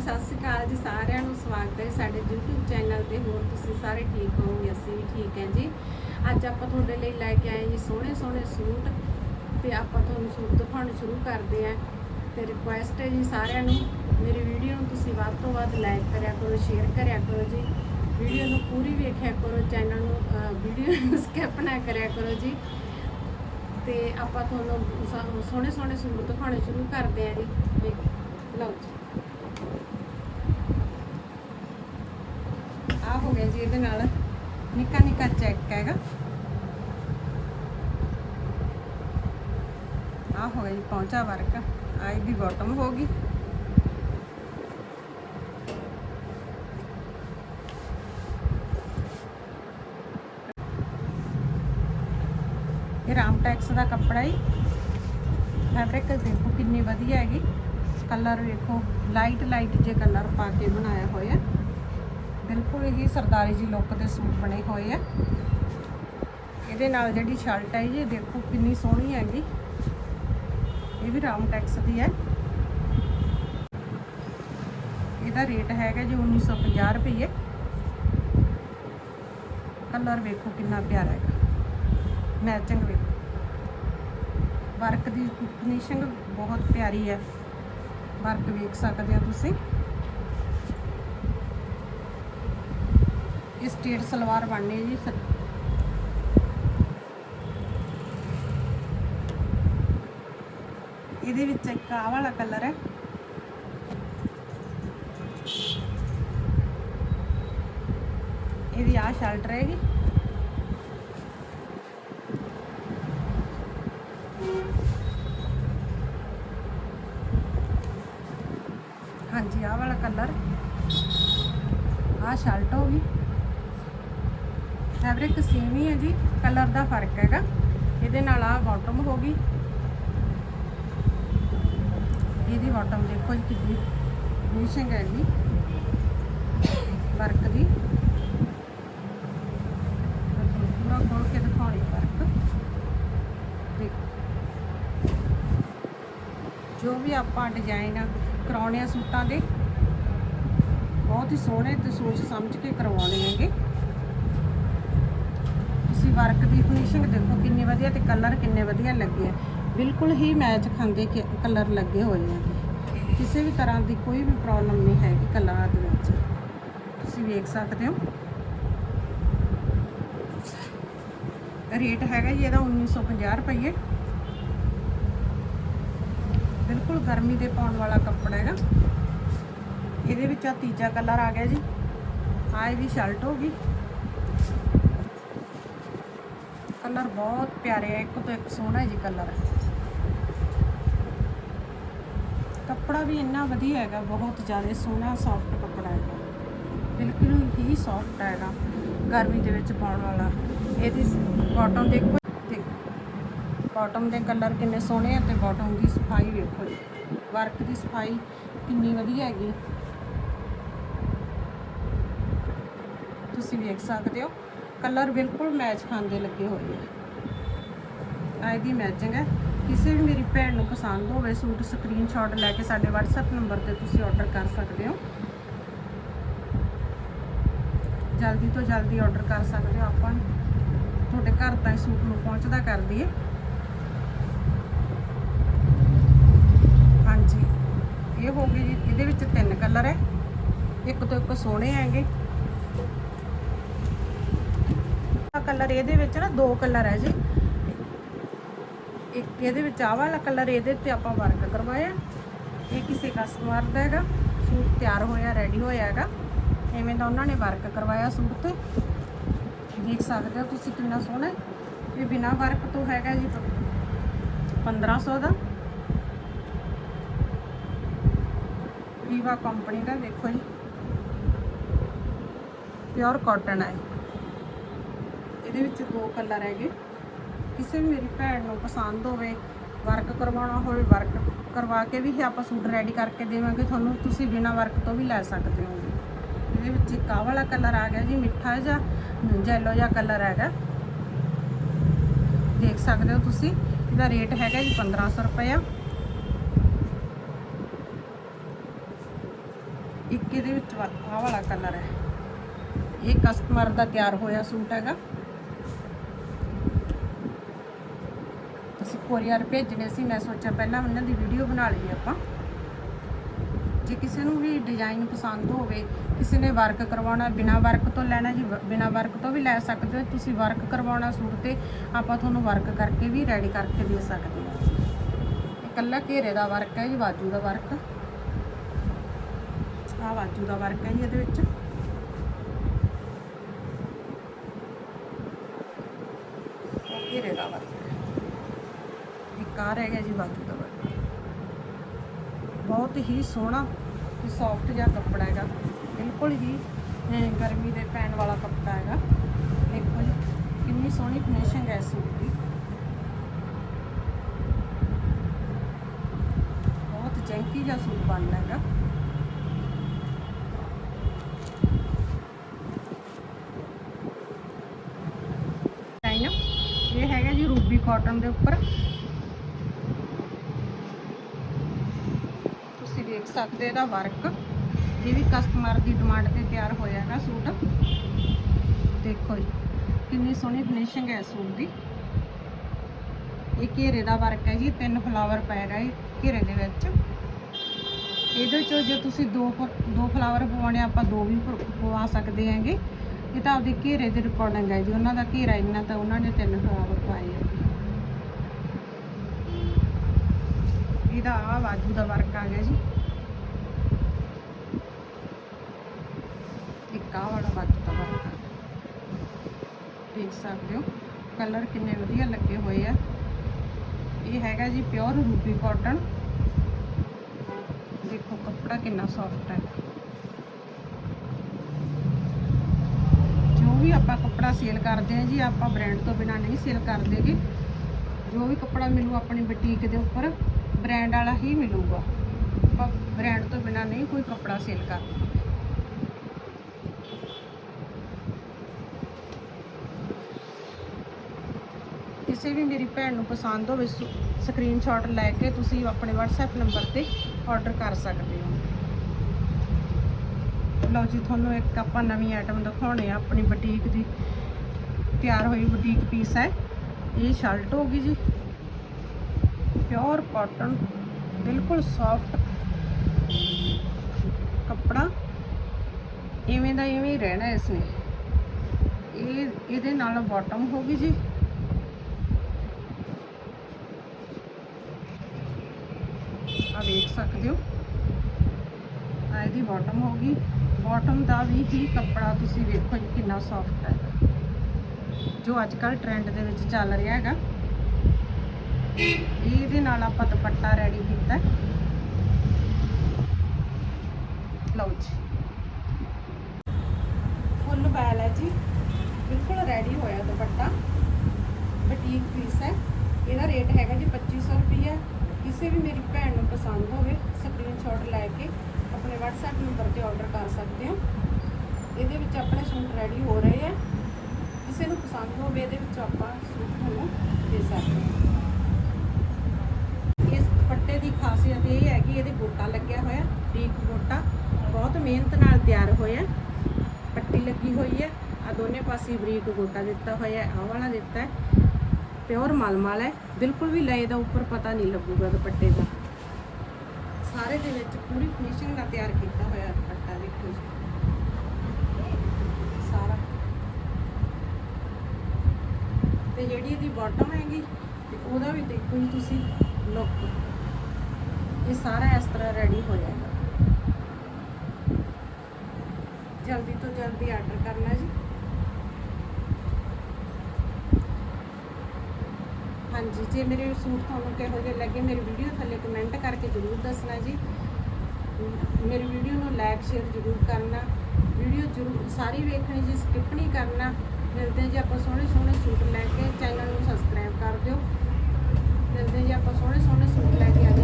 ਜੀ, ਸਤਿ ਸ਼੍ਰੀ ਅਕਾਲ ਜੀ ਸਾਰਿਆਂ ਨੂੰ, ਸਵਾਗਤ ਹੈ ਸਾਡੇ YouTube ਚੈਨਲ ਤੇ। ਹੋਰ ਤੁਸੀਂ ਸਾਰੇ ਠੀਕ ਹੋਵੋਗੇ? ਅਸੀਂ ਵੀ ਠੀਕ ਹੈ ਜੀ। ਅੱਜ ਆਪਾਂ ਤੁਹਾਡੇ ਲਈ ਲੈ ਕੇ ਆਏ ਜੀ ਸੋਹਣੇ ਸੋਹਣੇ ਸੂਟ ਤੇ ਆਪਾਂ ਤੁਹਾਨੂੰ ਸੂਟ ਦਿਖਾਉਣੇ ਸ਼ੁਰੂ ਕਰਦੇ ਆਂ ਤੇ ਰਿਕੁਐਸਟ ਹੈ ਜੀ ਸਾਰਿਆਂ ਨੂੰ, ਮੇਰੀ ਵੀਡੀਓ ਨੂੰ ਤੁਸੀਂ ਵੱਧ ਤੋਂ ਵੱਧ ਲਾਈਕ ਕਰਿਆ ਕਰੋ ਸ਼ੇਅਰ ਕਰਿਆ ਕਰੋ ਜੀ। ਵੀਡੀਓ ਨੂੰ ਪੂਰੀ ਵੇਖਿਆ ਕਰੋ ਚੈਨਲ ਨੂੰ ਵੀਡੀਓ ਨੂੰ ਸਕਿਪ ਨਾ ਕਰਿਆ ਕਰੋ ਜੀ। ਤੇ ਆਪਾਂ ਤੁਹਾਨੂੰ ਸੋਹਣੇ ਸੋਹਣੇ ਸੂਟ ਦਿਖਾਉਣੇ ਸ਼ੁਰੂ ਕਰਦੇ ਆਂ ਜੀ। ਲਓ ਜੀ। ਆ ਜੀ ਇਹਦੇ ਨਾਲ। ਨਿੱਕਾ ਨਿੱਕਾ ਚੈੱਕ ਹੈਗਾ। ਆ ਹੋ ਗਿਆ ਜੀ ਪਹੁੰਚਾ ਵਰਕ। ਆ ਇਹਦੀ ਬਾਟਮ ਹੋ ਗਈ। ਇਹ ਰਾਮਟੈਕਸ ਦਾ ਕੱਪੜਾ ਹੀ ਫੈਬਰਿਕ ਦੇਖੋ ਕਿੰਨੀ ਵਧੀਆ ਹੈਗੀ। ਕਲਰ ਵੇਖੋ। ਲਾਈਟ ਲਾਈਟ ਜੇ ਕਲਰ ਪਾ ਕੇ ਬਣਾਇਆ ਹੋਇਆ। ਬਿਲਕੁਲ ਹੀ ਸਰਦਾਰੀ ਜੀ ਲੁੱਕ ਦੇ ਸੂਟ ਬਣੇ ਹੋਏ ਆ। ਇਹਦੇ ਨਾਲ ਜਿਹੜੀ ਸ਼ਰਟ ਹੈ ਜੀ, ਦੇਖੋ ਕਿੰਨੀ ਸੋਹਣੀ ਹੈਗੀ। ਇਹ ਵੀ ਰਾਮ ਟੈਕਸ ਦੀ ਹੈ। ਇਹਦਾ ਰੇਟ ਹੈਗਾ ਜੀ 1950 ਰੁਪਏ ਕਲਰ ਵੇਖੋ ਕਿੰਨਾ ਪਿਆਰਾ ਹੈਗਾ। ਮੈਚਿੰਗ ਵੇਖੋ। ਵਰਕ ਦੀ ਫਿਨਿਸ਼ਿੰਗ ਬਹੁਤ ਪਿਆਰੀ ਹੈ। ਵਰਕ ਵੇਖ ਸਕਦੇ ਹੋ ਤੁਸੀਂ। ਇਹ ਸਟੇਟ ਸਲਵਾਰ ਬਣਨੀ ਜੀ ਇਹਦੇ ਵਿੱਚ ਇੱਕ ਆਹ ਵਾਲਾ ਕਲਰ ਹੈ। ਇਹਦੀ ਆਹ ਸ਼ਰਟ ਰਹੇਗੀ। ਹਾਂਜੀ, ਆਹ ਵਾਲਾ ਕਲਰ। ਆਹ ਸ਼ਰਟ ਹੋ ਗਈ। ਫੈਬਰਿਕ ਸੇਮ ਹੀ ਹੈ ਜੀ ਕਲਰ ਦਾ ਫ਼ਰਕ ਹੈਗਾ। ਇਹਦੇ ਨਾਲ ਆਹ ਬਾਟਮ ਹੋ ਗਈ। ਇਹਦੀ ਬਾਟਮ ਦੇਖੋ ਜੀ ਕਿੰਨੀ ਫਿਨਿਸ਼ਿੰਗ ਹੈ ਜੀ ਵਰਕ ਦੀ। ਪੂਰਾ ਖੋਲ ਕੇ ਦਿਖਾਉਣੀ ਵਰਕ ਦੇਖੋ। ਜੋ ਵੀ ਆਪਾਂ ਡਿਜ਼ਾਈਨ ਕਰਾਉਣੇ ਆ ਸੂਟਾਂ ਦੇ, ਬਹੁਤ ਹੀ ਸੋਹਣੇ ਤੇ ਸੋਚ ਸਮਝ ਕੇ ਕਰਵਾਉਣੇ ਹੈਗੇ। ਤੁਸੀਂ ਵਰਕ ਦੀ ਫਿਨਿਸ਼ਿੰਗ ਦੇਖੋ ਕਿੰਨੀ ਵਧੀਆ ਤੇ ਕਲਰ ਕਿੰਨੇ ਵਧੀਆ ਲੱਗੇ ਆ। ਬਿਲਕੁਲ ਹੀ ਮੈਚ ਖਾਂਦੇ ਕਲਰ ਲੱਗੇ ਹੋਏ ਆ। ਕਿਸੇ ਵੀ ਤਰ੍ਹਾਂ ਦੀ ਕੋਈ ਵੀ ਪ੍ਰੋਬਲਮ ਨਹੀਂ ਹੈਗੀ ਕਲਰਾਂ ਦੇ ਵਿੱਚ। ਤੁਸੀਂ ਵੇਖ ਸਕਦੇ ਹੋ। ਰੇਟ ਹੈਗਾ ਜੀ ਇਹਦਾ 1950 ਰੁਪਏ ਬਿਲਕੁਲ ਗਰਮੀ ਦੇ ਪਾਉਣ ਵਾਲਾ ਕੱਪੜਾ ਹੈਗਾ। ਇਹਦੇ ਵਿੱਚ ਆ ਤੀਜਾ ਕਲਰ ਆ ਗਿਆ ਜੀ। ਆ ਵੀ ਸ਼ਰਟ ਹੋ ਗਈ। ਕਲਰ ਬਹੁਤ ਪਿਆਰੇ ਹੈ ਇੱਕ ਤੋਂ ਇੱਕ ਸੋਹਣਾ ਹੈ ਜੀ ਕਲਰ। ਕੱਪੜਾ ਵੀ ਇੰਨਾ ਵਧੀਆ ਹੈਗਾ, ਬਹੁਤ ਜ਼ਿਆਦਾ ਸੋਹਣਾ ਸੌਫਟ ਕੱਪੜਾ ਹੈਗਾ। ਬਿਲਕੁਲ ਹੀ ਸੌਫਟ ਹੈਗਾ, ਗਰਮੀ ਦੇ ਵਿੱਚ ਪਾਉਣ ਵਾਲਾ। ਇਹਦੀ ਬਾਟਮ ਦੇਖੋ ਦੇਖ ਬਾਟਮ ਦੇ ਕਲਰ ਕਿੰਨੇ ਸੋਹਣੇ ਆ ਤੇ ਬਾਟਮ ਦੀ ਸਫ਼ਾਈ ਵੇਖੋ ਜੀ। ਵਰਕ ਦੀ ਸਫ਼ਾਈ ਕਿੰਨੀ ਵਧੀਆ ਹੈਗੀ। ਤੁਸੀਂ ਵੇਖ ਸਕਦੇ ਹੋ। ਕਲਰ ਬਿਲਕੁਲ ਮੈਚ ਖਾਂਦੇ ਲੱਗੇ ਹੋਏ ਆ। ਆ ਇਹਦੀ ਮੈਚਿੰਗ ਹੈ। ਕਿਸੇ ਵੀ ਮੇਰੀ ਭੈਣ ਨੂੰ ਪਸੰਦ ਹੋਵੇ, ਸੂਟ ਸਕਰੀਨਸ਼ਾਟ ਲੈ ਕੇ ਸਾਡੇ WhatsApp ਨੰਬਰ ਤੇ ਤੁਸੀਂ ਆਰਡਰ ਕਰ ਸਕਦੇ ਹੋ। ਜਲਦੀ ਤੋਂ ਜਲਦੀ ਆਰਡਰ ਕਰ ਸਕਦੇ ਹੋ ਆਪਾਂ। ਤੁਹਾਡੇ ਘਰ ਤਾਈਂ ਸੂਟ ਨੂੰ ਪਹੁੰਚਦਾ ਕਰ ਦਈਏ। ਹਾਂਜੀ। ਇਹ ਹੋ ਗਏ ਜੀ, ਇਹਦੇ ਵਿੱਚ ਤਿੰਨ ਕਲਰ ਹੈ। ਇੱਕ ਤੋਂ ਇੱਕ ਸੋਹਣੇ ਹੈਗੇ। ਕਲਰ ਇਹਦੇ ਵਿੱਚ ਨਾ ਦੋ ਕਲਰ ਹੈ ਜੀ। ਇੱਕ ਇਹਦੇ ਵਿੱਚ ਆਹ ਵਾਲਾ ਕਲਰ ਇਹਦੇ ਤੇ ਆਪਾਂ ਵਰਕ ਕਰਵਾਇਆ। ਇਹ ਕਿਸੇ ਕਸਟਮਰ ਦਾ ਹੈਗਾ। ਸੂਟ ਤਿਆਰ ਹੋਇਆ ਰੈਡੀ ਹੋਇਆ ਹੈਗਾ। ਐਵੇਂ ਦਾ ਉਹਨਾਂ ਨੇ ਵਰਕ ਕਰਵਾਇਆ ਸੂਟ ਤੇ। ਦੇਖ ਸਕਦੇ ਹੋ ਤੁਸੀਂ ਕਿੰਨਾ ਸੋਹਣਾ ਹੈ। ਇਹ ਬਿਨਾ ਵਰਕ ਤੋਂ ਹੈਗਾ ਜੀ। 1500 ਦਾ। ਵੀਵਾ ਕੰਪਨੀ ਦਾ ਦੇਖੋ ਜੀ। ਪਿਓਰ ਕਾਟਨ ਹੈ ਇਹਦੇ ਵਿੱਚ ਦੋ ਕਲਰ ਹੈਗੇ ਕਿਸੇ ਵੀ ਮੇਰੀ ਭੈਣ ਨੂੰ ਪਸੰਦ ਹੋਵੇ ਵਰਕ ਕਰਵਾਉਣਾ ਹੋਵੇ ਵਰਕ ਕਰਵਾ ਕੇ ਵੀ ਆਪਾਂ ਸੂਟ ਰੈਡੀ ਕਰਕੇ ਦੇਵਾਂਗੇ, ਤੁਹਾਨੂੰ ਤੁਸੀਂ ਬਿਨਾ ਵਰਕ ਤੋਂ ਵੀ ਲੈ ਸਕਦੇ ਹੋ। ਇਹਦੇ ਵਿੱਚ ਇੱਕ ਆਹ ਵਾਲਾ ਕਲਰ ਆ ਗਿਆ ਜੀ, ਮਿੱਠਾ ਜਾਂ ਜੈਲੋ ਜਿਹਾ ਕਲਰ ਹੈਗਾ। ਦੇਖ ਸਕਦੇ ਹੋ ਤੁਸੀਂ, ਇਹਦਾ ਰੇਟ ਹੈਗਾ ਜੀ 1500 ਰੁਪਏ ਇੱਕ ਇਹਦੇ ਵਿੱਚ ਆਹ ਵਾਲਾ ਕਲਰ ਹੈ। ਇਹ ਕਸਟਮਰ ਦਾ ਤਿਆਰ ਹੋਇਆ ਸੂਟ ਹੈਗਾ ਅਸੀਂ ਕੋਰੀਅਰ ਭੇਜਣੇ ਸੀ, ਮੈਂ ਸੋਚਿਆ ਪਹਿਲਾਂ ਉਹਨਾਂ ਦੀ ਵੀਡੀਓ ਬਣਾ ਲਈਏ ਆਪਾਂ। ਜੇ ਕਿਸੇ ਨੂੰ ਵੀ ਡਿਜ਼ਾਈਨ ਪਸੰਦ ਹੋਵੇ, ਕਿਸੇ ਨੇ ਵਰਕ ਕਰਵਾਉਣਾ, ਬਿਨਾ ਵਰਕ ਤੋਂ ਲੈਣਾ ਜੀ, ਬਿਨਾ ਵਰਕ ਤੋਂ ਵੀ ਲੈ ਸਕਦੇ ਹੋ। ਤੁਸੀਂ ਵਰਕ ਕਰਵਾਉਣਾ ਸੂਟ ਤੇ ਆਪਾਂ ਤੁਹਾਨੂੰ ਵਰਕ ਕਰਕੇ ਵੀ ਰੈਡੀ ਕਰਕੇ ਦੇ ਸਕਦੇ ਹਾਂ। ਇਕੱਲਾ ਘੇਰੇ ਦਾ ਵਰਕ ਹੈ ਜੀ ਬਾਜੂ ਦਾ ਵਰਕ ਆਹ ਬਾਜੂ ਦਾ ਵਰਕ ਹੈ ਜੀ ਇਹਦੇ ਵਿੱਚ ਉਹ ਘੇਰੇ ਦਾ ਵਰਕ ਹੈ ਇੱਕ ਆ ਰਹਿ ਗਿਆ ਜੀ ਬਾਜੂ ਦਾ ਬਹੁਤ ਹੀ ਸੋਹਣਾ ਤੇ ਸੌਫਟ ਜਿਹਾ ਕੱਪੜਾ ਹੈਗਾ। ਬਿਲਕੁਲ ਹੀ ਗਰਮੀ ਦੇ ਪੈਣ ਵਾਲਾ ਕੱਪੜਾ ਹੈਗਾ। ਦੇਖੋ ਜੀ, ਕਿੰਨੀ ਸੋਹਣੀ ਫਿਨਿਸ਼ਿੰਗ ਹੈ ਸੂਟ ਦੀ। ਬਹੁਤ ਚੰਕੀ ਜਿਹਾ ਸੂਟ ਬਣਨਾ ਹੈਗਾ। ਇਹ ਹੈਗਾ ਜੀ ਰੂਬੀ ਕਾਟਨ ਦੇ ਉੱਪਰ ਤੁਸੀਂ ਦੇਖ ਸਕਦੇ ਇਹਦਾ ਵਰਕ ਇਹ ਵੀ ਕਸਟਮਰ ਦੀ ਡਿਮਾਂਡ ਤੇ ਤਿਆਰ ਹੋਇਆ ਹੈਗਾ ਸੂਟ। ਦੇਖੋ ਜੀ, ਕਿੰਨੀ ਸੋਹਣੀ ਫਿਨਿਸ਼ਿੰਗ ਹੈ ਸੂਟ ਦੀ। ਇਹ ਘੇਰੇ ਦਾ ਵਰਕ ਹੈ ਜੀ, ਤਿੰਨ ਫਲਾਵਰ ਪੈ ਰਹੇ ਘੇਰੇ ਦੇ ਵਿੱਚ। ਇਹਦੇ ਚੋਂ ਜੇ ਤੁਸੀਂ ਦੋ ਦੋ ਫਲਾਵਰ ਪਵਾਉਣੇ ਆਪਾਂ ਦੋ ਵੀ ਪਵਾ ਸਕਦੇ ਹੈਗੇ। ਇਹ ਤਾਂ ਆਪਦੇ ਘੇਰੇ ਦੇ ਰਿਕਾਰਡਿੰਗ ਹੈ ਜੀ, ਉਹਨਾਂ ਦਾ ਘੇਰਾ ਇੰਨਾ ਤਾਂ ਉਹਨਾਂ ਨੇ ਤਿੰਨ ਫਲਾਵਰ ਪਾਏ ਆ। ਇਹਦਾ ਆ ਬਾਜੂ ਦਾ ਵਰਕ ਆ ਗਿਆ ਜੀ ਇੱਕ ਆਹ ਵਾਲਾ ਬਾਜੂ ਦਾ ਵਰਕ ਆ ਦੇਖ ਸਕਦੇ ਹੋ। ਕਲਰ ਕਿੰਨੇ ਵਧੀਆ ਲੱਗੇ ਹੋਏ ਆ। ਇਹ ਹੈਗਾ ਜੀ ਪਿਓਰ ਰੂਬੀ ਕਾਟਨ ਦੇਖੋ ਕੱਪੜਾ ਕਿੰਨਾ ਸੌਫਟ ਹੈ। ਜੋ ਵੀ ਆਪਾਂ ਕੱਪੜਾ ਸੇਲ ਕਰਦੇ ਹਾਂ ਜੀ, ਆਪਾਂ ਬ੍ਰਾਂਡ ਤੋਂ ਬਿਨਾ ਨਹੀਂ ਸੇਲ ਕਰਦੇਗੇ ਜੋ ਵੀ ਕੱਪੜਾ ਮਿਲੂ ਆਪਣੀ ਬੁਟੀਕ ਦੇ ਉੱਪਰ ਬ੍ਰਾਂਡ ਵਾਲਾ ਹੀ ਮਿਲੂਗਾ। ਆਪਾਂ ਬ੍ਰਾਂਡ ਤੋਂ ਬਿਨਾ ਨਹੀਂ ਕੋਈ ਕੱਪੜਾ ਸੇਲ ਕਰਦੇ। ਕਿਸੇ ਵੀ ਮੇਰੀ ਭੈਣ ਨੂੰ ਪਸੰਦ ਹੋਵੇ ਸਕਰੀਨਸ਼ਾਟ ਲੈ ਕੇ ਤੁਸੀਂ ਆਪਣੇ WhatsApp ਨੰਬਰ ਤੇ ਆਰਡਰ ਕਰ ਸਕਦੇ ਹੋ। ਲਓ ਜੀ, ਤੁਹਾਨੂੰ ਇੱਕ ਆਪਾਂ ਨਵੀਂ ਆਈਟਮ ਦਿਖਾਉਣੇ ਆ, ਆਪਣੀ ਬੁਟੀਕ ਦੀ। ਤਿਆਰ ਹੋਈ ਬੁਟੀਕ ਪੀਸ ਹੈ। ਇਹ ਸ਼ਰਟ ਹੋ ਗਈ ਜੀ। ਪਿਓਰ ਕਾਟਨ ਬਿਲਕੁਲ ਸੌਫਟ ਕੱਪੜਾ। ਇਵੇਂ ਦਾ ਇਵੇਂ ਹੀ ਰਹਿਣਾ ਇਸਨੇ। ਇਹ, ਇਹਦੇ ਨਾਲ ਬਾਟਮ ਹੋ ਗਈ ਜੀ। ਦੇਖ ਸਕਦੇ ਹੋ। ਆ ਇਹਦੀ ਬਾਟਮ ਹੋ ਗਈ। ਬਾਟਮ ਦਾ ਵੀ ਹੀ ਕੱਪੜਾ ਤੁਸੀਂ ਵੇਖੋ ਜੀ ਕਿੰਨਾ ਸੌਫਟ ਹੈ। ਜੋ ਅੱਜ ਕੱਲ ਟ੍ਰੈਂਡ ਦੇ ਵਿੱਚ ਚੱਲ ਰਿਹਾ ਹੈਗਾ। ਇਹਦੇ ਨਾਲ ਆਪਾਂ ਦੁਪੱਟਾ ਰੈਡੀ ਕੀਤਾ। ਹੈ। ਲਓ ਜੀ। ਫੁੱਲ ਬੈਲ ਹੈ ਜੀ। ਬਿਲਕੁਲ ਰੈਡੀ ਹੋਇਆ ਦੁਪੱਟਾ। ਬਟੀਕ ਪੀਸ ਹੈ। ਇਹਦਾ ਰੇਟ ਹੈਗਾ ਜੀ 2500 ਰੁਪਈਆ। ਕਿਸੇ ਵੀ ਮੇਰੀ ਭੈਣ ਨੂੰ ਪਸੰਦ ਹੋਵੇ ਸਕਰੀਨਸ਼ਾਟ ਲੈ ਕੇ ਆਪਣੇ WhatsApp ਨੰਬਰ ਤੇ ਆਰਡਰ ਕਰ ਸਕਦੇ ਹੋ। ਇਹਦੇ ਵਿੱਚ ਆਪਣੇ ਸੂਟ ਰੈਡੀ ਹੋ ਰਹੇ ਆ। ਕਿਸੇ ਨੂੰ ਪਸੰਦ ਹੋਵੇ, ਇਹਦੇ ਵਿੱਚ ਆਪਾਂ ਸੂਟ ਤੁਹਾਨੂੰ ਦੇ ਸਕਦੇ ਹਾਂ। ਇਸ ਦੁਪੱਟੇ ਦੀ ਖਾਸੀਅਤ ਇਹ ਹੈ ਕਿ ਇਹਦੇ ਗੋਟਾ ਲੱਗਿਆ ਹੋਇਆ, ਬਰੀਕ ਗੋਟਾ, ਬਹੁਤ ਮਿਹਨਤ ਨਾਲ ਤਿਆਰ ਹੋਇਆ। ਪੱਟੀ ਲੱਗੀ ਹੋਈ ਹੈ ਆ ਦੋਨੇ ਪਾਸੇ ਬਰੀਕ ਗੋਟਾ ਦਿੱਤਾ ਹੋਇਆ ਆ ਵਾਲਾ ਦਿੱਤਾ ਹੈ। ਪਿਓਰ ਮਲਮਲ ਹੈ। ਬਿਲਕੁਲ ਵੀ ਲਏ ਦਾ ਉੱਪਰ ਪਤਾ ਨਹੀਂ ਲੱਗੂਗਾ ਦੁਪੱਟੇ ਦਾ। ਸਾਰੇ ਦੇ ਵਿੱਚ ਪੂਰੀ ਫਿਨਿਸ਼ਿੰਗ ਨਾਲ ਤਿਆਰ ਕੀਤਾ ਹੋਇਆ ਦੁਪੱਟਾ, ਦੇਖੋ ਜੀ। ਸਾਰਾ। ਤੇ ਜਿਹੜੀ ਇਹਦੀ ਬਾਟਮ ਹੈਗੀ, ਤੇ ਉਹਦਾ ਵੀ ਦੇਖੋ ਜੀ ਤੁਸੀਂ ਲੁੱਕ ਇਹ ਸਾਰਾ ਇਸ ਤਰ੍ਹਾਂ ਰੈਡੀ ਹੋ ਜਾਏਗਾ ਜਲਦੀ ਤੋਂ ਜਲਦੀ ਆਰਡਰ ਕਰਨਾ ਜੀ। ਹਾਂਜੀ, ਜੇ ਮੇਰੇ ਸੂਟ ਤੁਹਾਨੂੰ ਕਿਹੋ ਜਿਹੇ ਲੱਗੇ, ਮੇਰੀ ਵੀਡੀਓ ਥੱਲੇ ਕਮੈਂਟ ਕਰਕੇ ਜ਼ਰੂਰ ਦੱਸਣਾ ਜੀ। ਮੇਰੀ ਵੀਡੀਓ ਨੂੰ ਲਾਈਕ ਸ਼ੇਅਰ ਜ਼ਰੂਰ ਕਰਨਾ। ਵੀਡੀਓ ਜ਼ਰੂਰ, ਸਾਰੀ ਵੇਖਣੀ ਜੀ ਸਕਿਪ ਨਹੀਂ ਕਰਨਾ। ਮਿਲਦੇ ਹਾਂ ਜੀ ਆਪਾਂ ਸੋਹਣੇ ਸੋਹਣੇ ਸੂਟ ਲੈ ਕੇ ਚੈਨਲ ਨੂੰ ਸਬਸਕ੍ਰਾਈਬ ਕਰ ਦਿਓ। ਮਿਲਦੇ ਹਾਂ ਜੀ ਆਪਾਂ ਸੋਹਣੇ ਸੋਹਣੇ ਸੂਟ ਲੈ ਕੇ ਆ